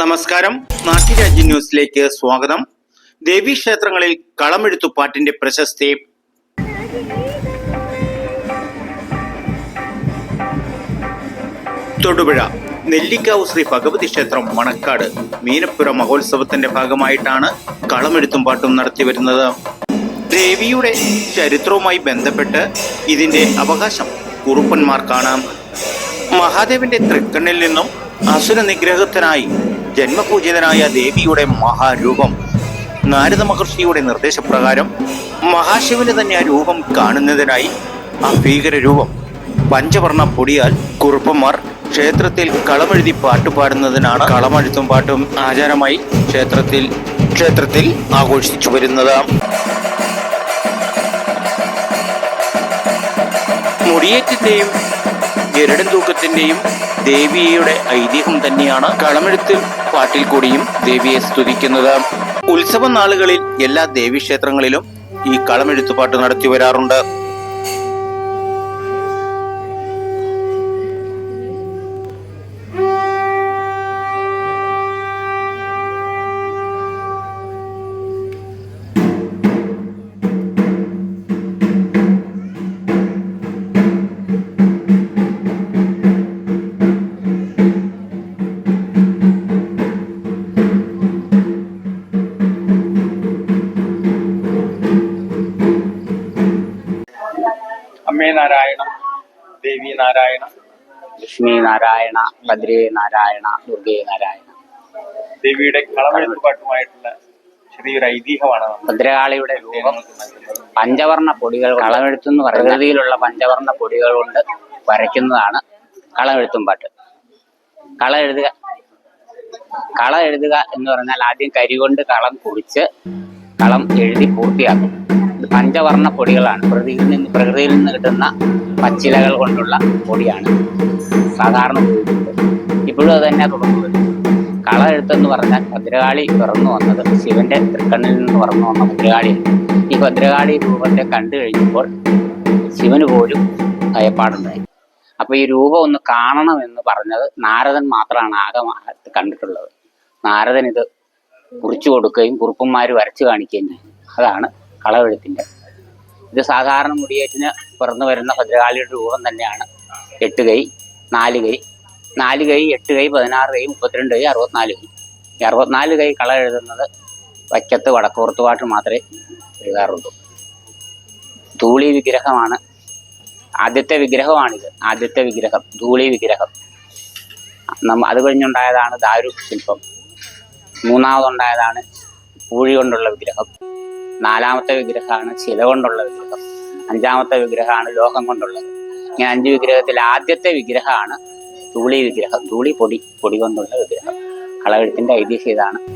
നമസ്കാരം. നാട്ടുരാജ്യ ന്യൂസിലേക്ക് സ്വാഗതം. ദേവീക്ഷേത്രങ്ങളിൽ കളമെഴുത്തുപാട്ടിന്റെ പ്രശസ്തി. തൊടുപുഴ നെല്ലിക്കാവ് ശ്രീ ഭഗവതി ക്ഷേത്രം മണക്കാട് മീനപ്പുര മഹോത്സവത്തിന്റെ ഭാഗമായിട്ടാണ് കളമെഴുത്തും പാട്ടും നടത്തിവരുന്നത് ദേവിയുടെ ചരിത്രവുമായി ബന്ധപ്പെട്ട് ഇതിന്റെ അവകാശം കുറുപ്പന്മാർക്കാണ്. മഹാദേവന്റെ തൃക്കണ്ണിൽ നിന്നും അസുര നിഗ്രഹത്തിനായി ജന്മപൂജിതനായ ദേവിയുടെ മഹാരൂപം നാരദ മഹർഷിയുടെ നിർദ്ദേശപ്രകാരം മഹാശിവന് തന്നെ ആ രൂപം കാണുന്നതിനായി ആ ഭീകര രൂപം പഞ്ചവർണ പൊടിയാൽ കുറുപ്പന്മാർ ക്ഷേത്രത്തിൽ കളമെഴുതി പാട്ടുപാടുന്നതിനാണ് കളമെഴുത്തും പാട്ടും ആചാരമായി ക്ഷേത്രത്തിൽ ക്ഷേത്രത്തിൽ ആഘോഷിച്ചു വരുന്നത്. മുടിയേറ്റത്തെയും ഗരുഡൻ തൂക്കത്തിന്റെയും ദേവിയുടെ ഐതിഹ്യം തന്നെയാണ് കളമെഴുത്തിൽ പാട്ടിൽ കൂടിയും ദേവിയെ സ്തുതിക്കുന്നത്. ഉത്സവ നാളുകളിൽ എല്ലാ ദേവീക്ഷേത്രങ്ങളിലും ഈ കളമെഴുത്തുപാട്ട് നടത്തി വരാറുണ്ട്. നാരായണ ദേവി നാരായണ ലക്ഷ്മി നാരായണ ഭദ്രേ നാരായണ. ദുർഗേ നാരായണ ദേവിയുടെ കളമെഴുത്തുപാട്ടുമായിട്ടുള്ള ചെറിയൊരു ഐതിഹ്യമാണ് ഭദ്രകാളിയുടെ രൂപം പഞ്ചവർണ പൊടികൾ കളമെഴുത്തെന്ന് പ്രകൃതിയിലുള്ള പഞ്ചവർണ പൊടികൾ കൊണ്ട് വരയ്ക്കുന്നതാണ് കളമെഴുത്തും പാട്ട്. കള എഴുതുക. കള എഴുതുക എന്ന് പറഞ്ഞാൽ ആദ്യം കരി കൊണ്ട് കളം കുറിച്ച് കളം എഴുതി പൂർത്തിയാക്കും. പഞ്ചവർണ പൊടികളാണ്. പ്രകൃതിയിൽ നിന്ന് പ്രകൃതിയിൽ നിന്ന് കിട്ടുന്ന പച്ചിലകൾ കൊണ്ടുള്ള പൊടിയാണ്. സാധാരണ ഇപ്പോഴും അത് തന്നെ തുടങ്ങുന്നത്. വരുന്നു കള എഴുത്തെന്ന് പറഞ്ഞാൽ ഭദ്രകാളി പിറന്നു വന്നത് ശിവന്റെ തൃക്കണ്ണിൽ നിന്ന് പിറന്നു വന്ന ഭദ്രകാളിയാണ്. ഈ ഭദ്രകാളി രൂപത്തെ കണ്ടു കഴിഞ്ഞപ്പോൾ ശിവന് പോലും ഭയപ്പാടുണ്ടായി. അപ്പൊ ഈ രൂപം ഒന്ന് കാണണം എന്ന് പറഞ്ഞത് നാരദൻ മാത്രമാണ് ആകെ കണ്ടിട്ടുള്ളത്. നാരദൻ ഇത് കുറിച്ചു കൊടുക്കുകയും കുറുപ്പന്മാർ വരച്ചു കാണിക്കുകയും അതാണ് കളവെഴുത്തിന്റെ ഇത് സാധാരണ മുടിയേറ്റിന് പിറന്നു വരുന്ന ഭദ്രകാളിയുടെ രൂപം തന്നെയാണ്. എട്ട് കൈ നാല് കൈ. നാല് കൈ എട്ട് കൈ പതിനാറ് കൈ മുപ്പത്തിരണ്ട് കൈ അറുപത്തിനാല് കൈ. ഈ അറുപത്തിനാല് കൈ കള എഴുതുന്നത് വൈക്കത്ത് വടക്കോർത്തുപാട്ട് മാത്രമേ എഴുതാറുള്ളൂ. ധൂളി വിഗ്രഹമാണ്. ആദ്യത്തെ വിഗ്രഹമാണിത്. ആദ്യത്തെ വിഗ്രഹം ധൂളി വിഗ്രഹം. നമ്മ അത് കഴിഞ്ഞുണ്ടായതാണ് ദാരു ശില്പം മൂന്നാമതുണ്ടായതാണ് പൂഴി കൊണ്ടുള്ള വിഗ്രഹം. നാലാമത്തെ വിഗ്രഹമാണ് ശില കൊണ്ടുള്ള വിഗ്രഹം. അഞ്ചാമത്തെ വിഗ്രഹമാണ് ലോഹം കൊണ്ടുള്ളത്. ഇങ്ങനെ അഞ്ച് വിഗ്രഹത്തിൽ ആദ്യത്തെ വിഗ്രഹമാണ് തൂളി വിഗ്രഹം. തൂളി പൊടി പൊടി കൊണ്ടുള്ള വിഗ്രഹം. കളവെഴുത്തിന്റെ ഐതിഹ്യം ഇതാണ്.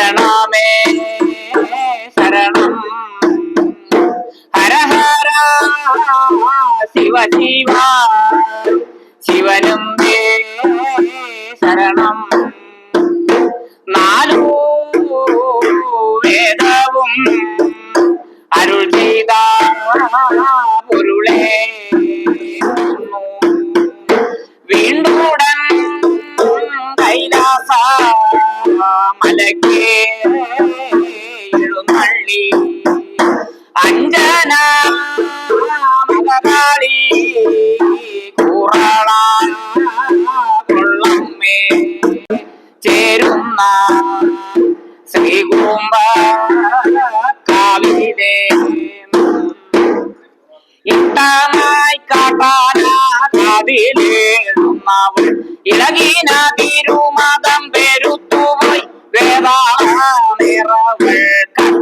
ശരണമേ ശരണം. ഹര ഹര ശിവ ശിവ ശിവനും ശരണം. നാലൂ വേദവും അരുൾ ചെയ്ത അഞ്ജന മകകാളി കൂറള കൊള്ളമ്മേ. ചേരുന്ന ശ്രീകുറുമ്പ കാവിലെ ഇട്ടമായി കാട്ടാന കാതിലേഴുന്നവൾ ഇളകിന തിരുമതം പെരുത്തുപോയി വേദ നിറവ്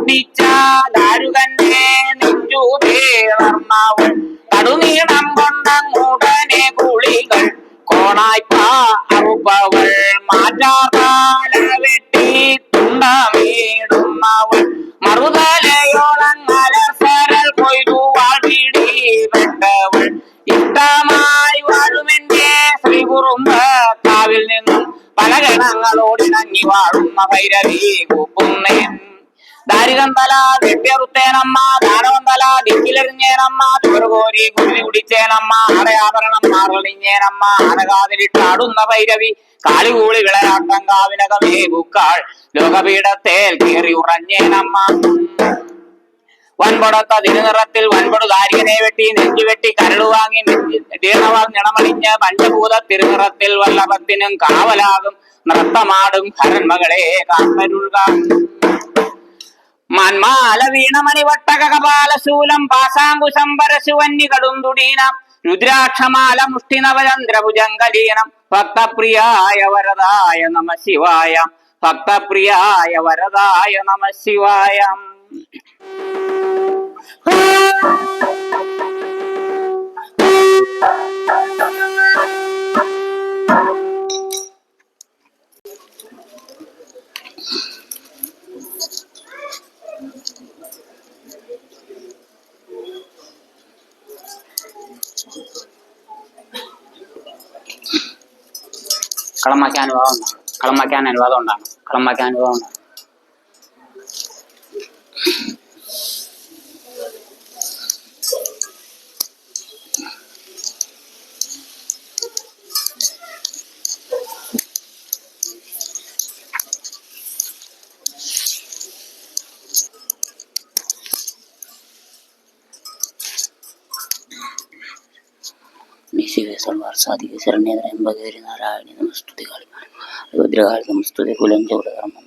നെഞ്ചു തീർന്നവൾ കടുനീളം കൊണ്ടങ്ങുടനെ കുളികൾ കോണായ്പ അറുപ്പവൾ മാറ്റാതാല വെട്ടി തുണ്ടമീടുന്നവൾ മറുതലയോളങ്ങലസരൽ കൊയ്തു വാടിയിടവൾ ഇഷ്ടമായി വാഴുമെന്റെ ശ്രീകുറുമ്പ കാവിൽ നിന്നും പല ഗണങ്ങളോടിണങ്ങി വാഴുന്ന ഭൈരവി കൂപ്പുന്നേൻ ദാരികന്തല ദിവ്യവൃത്തേനമ്മ ദാനവന്തല ദിക്കിലെറിഞ്ഞേനമ്മ ചോറുകോരി കുരുതി കുടിച്ചേനമ്മ അടയാഭരണം മാറളിഞ്ഞേനമ്മ അനകാതിലിട്ടാടുന്ന ഭൈരവി കാളികൂളി വിളയാട്ടം കാവിനകമേ ബുക്കാൾ ലോകപീഠത്തേൽ കയറി ഉറഞ്ഞേനമ്മ. വൻപടത്ത തിരുനിറത്തിൽ വൻപടു ദാരികനെ വെട്ടി നെഞ്ചു വെട്ടി കരളു വാങ്ങി ജീർണവാൾ നിണമണിഞ്ഞ് പഞ്ചഭൂത തിരുനിറത്തിൽ വല്ലഭത്തിനും കാവലാകും നൃത്തമാടും ഹരന്മകളെ കാത്തരുൾക. മന്മാല വീണമണിവട്ടക കപാലശൂലം പാശാങ്കുശം പരശുവന്നി രുദ്രാക്ഷമാല മുഷ്ടി നവചന്ദ്രഭുജങ്കലീനം ഭക്തപ്രിയായ വരദായ നമ ശിവായ ഭക്തപ്രിയായ വരദായ നമ ശിവായ. Thank അനുഭവം కళమ్మకాని బాగున్నాను. కళమ్మకాని నేను బాగా ఉన్నాను. కళమ్మకాని బాగున్నాను. സർവാർ സാധിക ശരണ്യത എമ്പകേരി നാരായണി നമസ്തുതി കാളി ഭദ്രകാളി നമസ്തുതി കുലഞ്ചോടകർമ്മം